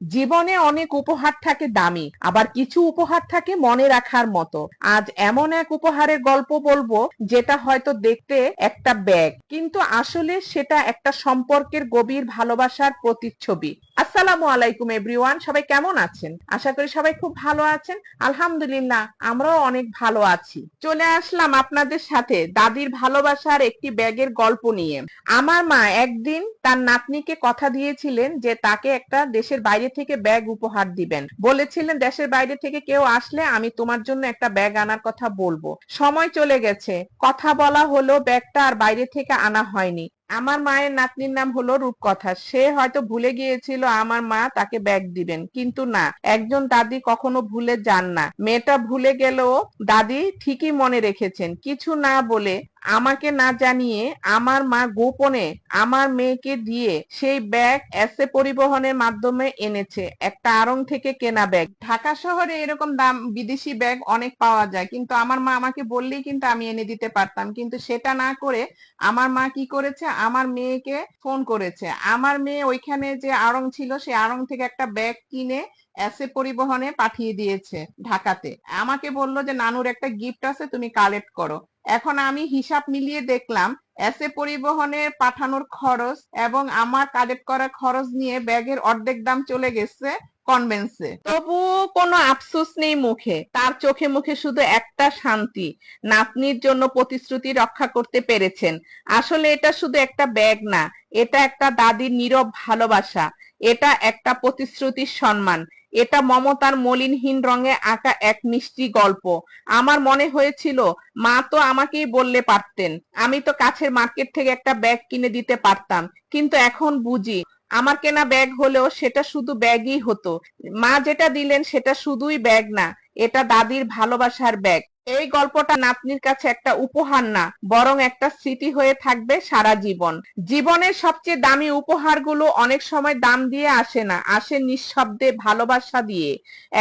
জীবনে অনেক উপহার থাকে দামি, আবার কিছু উপহার থাকে মনে রাখার মতো। আজ এমন এক উপহারের গল্প বলব, যেটা হয়তো দেখতে একটা ব্যাগ কিন্তু আসলে সেটা একটা সম্পর্কের গভীর ভালোবাসার প্রতিচ্ছবি। আসসালামু আলাইকুম এভরিওয়ান সবাই কেমন আছেন? আশা করি সবাই খুব ভালো আছেন। আলহামদুলিল্লাহ, আমরাও অনেক ভালো আছি। চলে আসলাম আপনাদের সাথে দাদির ভালোবাসার একটি ব্যাগের গল্প নিয়ে। আমার মা একদিন তার নাতনিকে কথা দিয়েছিলেন যে তাকে একটা দেশের বাইরে থেকে ব্যাগ উপহার দিবেন। বলেছিলেন, দেশের বাইরে থেকে কেউ আসলে আমি তোমার জন্য একটা ব্যাগ আনার কথা বলব। সময় চলে গেছে। কথা বলা হলো ব্যাগটা আর বাইরে থেকে আনা হয়নি। আমার মায়ের নাতনির নাম হলো রূপকথা। সে হয়তো ভুলে গিয়েছিল, আমার মা তাকে ব্যাগ দিবেন। কিন্তু না, একজন দাদি কখনো ভুলে যান না। মেয়েটা ভুলে গেলেও দাদি ঠিকই মনে রেখেছেন। কিছু না বলে আমাকে না জানিয়ে আমার মা গোপনে আমার মেয়েকে দিয়ে সেই ব্যাগ এসে পরিবহনের মাধ্যমে এনেছে। একটা আড়ং থেকে কেনা ব্যাগ। ঢাকা শহরে এরকম দাম বিদেশি ব্যাগ অনেক পাওয়া যায়, কিন্তু আমার মা আমাকে বললেই কিন্তু আমি এনে দিতে পারতাম। কিন্তু সেটা না করে আমার মা কি করেছে? আমার মেয়েকে ফোন করেছে। আমার মেয়ে ওইখানে যে আড়ং ছিল সেই আড়ং থেকে একটা ব্যাগ কিনে এসে পরিবহনে পাঠিয়ে দিয়েছে ঢাকাতে। আমাকে বলল যে, নানুর একটা গিফট আছে, তুমি কালেক্ট করো। এখন আমি হিসাব মিলিয়ে দেখলাম এসে পরিবহনে পাঠানোর খরচ এবং আমার কালেক্ট করা খরচ নিয়ে ব্যাগের অর্ধেক দাম চলে গেছে কনভেন্সে তবু কোনো আফসোস নেই মুখে। তার চোখে মুখে শুধু একটা শান্তি, নাতনির জন্য প্রতিশ্রুতি রক্ষা করতে পেরেছেন। আসলে এটা শুধু একটা ব্যাগ না, এটা একটা দাদির নীরব ভালোবাসা। এটা একটা প্রতিশ্রুতির সম্মান। এটা মমতার মলিনহীন রঙে আঁকা এক মিষ্টি গল্প। আমার মনে হয়েছিল, মা তো আমাকেই বললে পারতেন। আমি তো কাছের মার্কেট থেকে একটা ব্যাগ কিনে দিতে পারতাম। কিন্তু এখন বুঝি, আমার কেনা ব্যাগ হলেও সেটা শুধু ব্যাগই হতো। মা যেটা দিলেন সেটা শুধুই ব্যাগ না, এটা দাদির ভালোবাসার ব্যাগ। এই গল্পটা নাতনির কাছে একটা উপহার না, বরং একটা স্মৃতি হয়ে থাকবে সারা জীবন। জীবনের সবচেয়ে দামি উপহারগুলো অনেক সময় দাম দিয়ে আসে না, আসে নিঃশব্দে ভালোবাসা দিয়ে।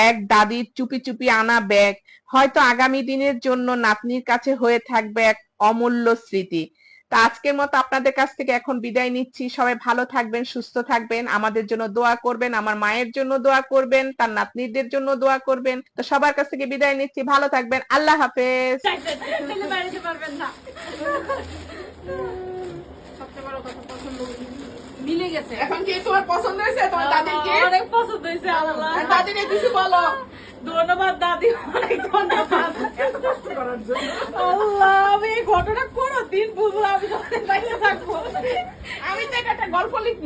এক দাদির চুপি চুপি আনা ব্যাগ, হয়তো আগামী দিনের জন্য নাতনির কাছে হয়ে থাকবে এক অমূল্য স্মৃতি। তা আজকের মতো আপনাদের কাছ থেকে এখন বিদায় নিচ্ছি। সবাই ভালো থাকবেন সুস্থ থাকবেন আমাদের জন্য দোয়া করবেন আমার মায়ের জন্য দোয়া করবেন তার নাতনিদের জন্য দোয়া করবেন। তো সবার কাছ থেকে বিদায় নিচ্ছি ভালো থাকবেন আল্লাহ হাফেজ। তাহলে বাড়িতে পারবেন না সবচেয়ে বড় কথা পছন্দ মিলে গেছে। এখন কি তোমার পছন্দ হয়েছে? তোমার দাদিকে অনেক পছন্দ হয়েছে আল্লাহ। দাদিকে কিছু বলো। ধন্যবাদ, দাদি। অনেক ধন্যবাদ। আমি এই ঘটনা দিন আমি থাকব। আমি তো একটা গল্প লিখব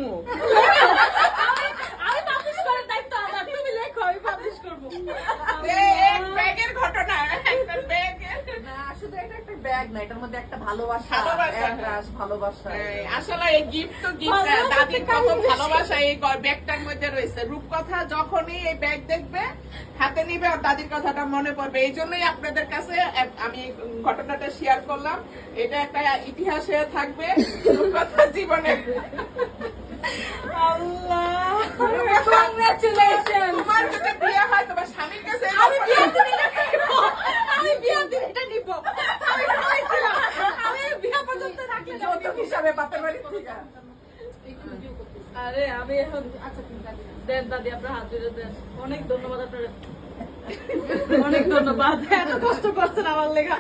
আমি- আমি পাবলিশ করার দায়িত্ব আমার তুমি লেখো আমি পাবলিশ করব এক ব্যাগের ঘটনা একটা ব্যাগের না শুধু এটা একটা ব্যাগ না এটার মধ্যে একটা ভালোবাসা ভালোবাসা, এক রাশ ভালোবাসা। এই, আসলে এই গিফট তো গিফট ভালোবাসা কত ভালোবাসা এই ব্যাগটার মধ্যে রয়েছে। রূপকথা যখনই এই ব্যাগ দেখবে হাতে নিবে আর দাদির কথাটা মনে পড়বে। এই জন্যই আপনাদের কাছে আমি ঘটনাটা শেয়ার করলাম। এটা একটা ইতিহাসে থাকবে রূপকথা জীবনে। আল্লাহ কংগ্রাচুলেশন তোমার যদি বিয়ে হয় তোমার স্বামীর কাছে এই আমি গল্পটা- বিয়ের দিন এটা নিব আমি বিয়ের দিন এটা নিব আমি বলেছিলাম আমি বিয়ে পর্যন্ত রাখলে যাব যৌতুক হিসাবে বাপের বাড়ি আরে, আমি এখন আচ্ছা দেন, দাদি, আপনার হাত ধরে দেন। অনেক ধন্যবাদ আপনার অনেক ধন্যবাদ। এত কষ্ট করছেন আমার লেখা।